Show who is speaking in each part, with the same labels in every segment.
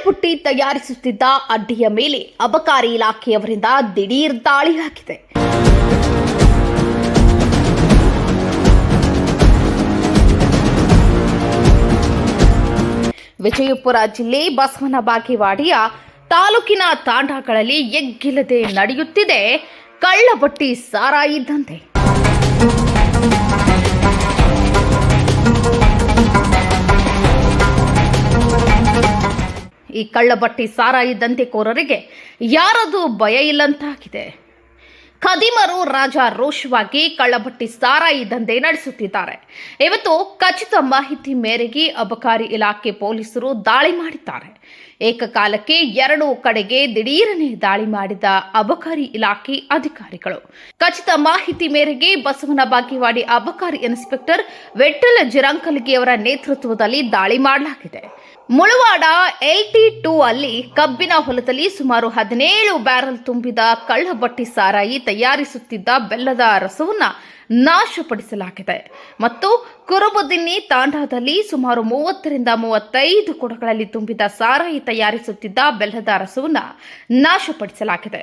Speaker 1: ಕಳ್ಳಬುಟ್ಟಿ ತಯಾರಿಸುತ್ತಿದ್ದ ಅಡ್ಡಿಯ ಮೇಲೆ ಅಬಕಾರಿ ಇಲಾಖೆಯವರಿಂದ ದಿಢೀರ್ ದಾಳಿ ಹಾಕಿದೆ. ವಿಜಯಪುರ ಜಿಲ್ಲೆ ಬಸವನ ಬಾಗೇವಾಡಿಯ ತಾಲೂಕಿನ ತಾಂಡಾಗಳಲ್ಲಿ ಎಗ್ಗಿಲ್ಲದೆ ನಡೆಯುತ್ತಿದೆ ಕಳ್ಳಬಟ್ಟಿ ಸಾರಾಯಿ ಈ ಕಳ್ಳಬಟ್ಟಿ ಸಾರಾಯಿ ದಂಧೆಕೋರರಿಗೆ ಯಾರದು ಭಯ ಇಲ್ಲಂತಾಗಿದೆ. ಖದೀಮರು ರಾಜಾರೋಷವಾಗಿ ಕಳ್ಳಬಟ್ಟಿ ಸಾರಾಯಿ ದಂಧೆ ನಡೆಸುತ್ತಿದ್ದಾರೆ. ಇವತ್ತು ಖಚಿತ ಮಾಹಿತಿ ಮೇರೆಗೆ ಅಬಕಾರಿ ಇಲಾಖೆ ಪೊಲೀಸರು ದಾಳಿ ಮಾಡಿದ್ದಾರೆ. ಏಕಕಾಲಕ್ಕೆ ಎರಡು ಕಡೆಗೆ ದಿಢೀರನೆ ದಾಳಿ ಮಾಡಿದ ಅಬಕಾರಿ ಇಲಾಖೆ ಅಧಿಕಾರಿಗಳು. ಖಚಿತ ಮಾಹಿತಿ ಮೇರೆಗೆ ಬಸವನ ಬಾಗೇವಾಡಿ ಅಬಕಾರಿ ಇನ್ಸ್ಪೆಕ್ಟರ್ ವೆಟ್ಟಲ ಜಿರಂಕಲ್ಗಿಯವರ ನೇತೃತ್ವದಲ್ಲಿ ದಾಳಿ ಮಾಡಲಾಗಿದೆ. ಮುಳವಾಡ ಎಲ್ಟಿ ಟೂ ಅಲ್ಲಿ ಕಬ್ಬಿನ ಹೊಲದಲ್ಲಿ ಸುಮಾರು ಹದಿನೇಳು ಬ್ಯಾರಲ್ ತುಂಬಿದ ಕಳ್ಳಬಟ್ಟಿ ಸಾರಾಯಿ ತಯಾರಿಸುತ್ತಿದ್ದ ಬೆಲ್ಲದ ರಸವನ್ನು ನಾಶಪಡಿಸಲಾಗಿದೆ. ಮತ್ತು ಕುರುಬದಿನ್ನಿ ತಾಂಡಾದಲ್ಲಿ ಸುಮಾರು ಮೂವತ್ತರಿಂದ ಮೂವತ್ತೈದು ಕೊಡಗಳಲ್ಲಿ ತುಂಬಿದ ಸಾರಾಯಿ ತಯಾರಿಸುತ್ತಿದ್ದ ಬೆಲ್ಲದ ರಸವನ್ನು ನಾಶಪಡಿಸಲಾಗಿದೆ.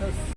Speaker 1: That's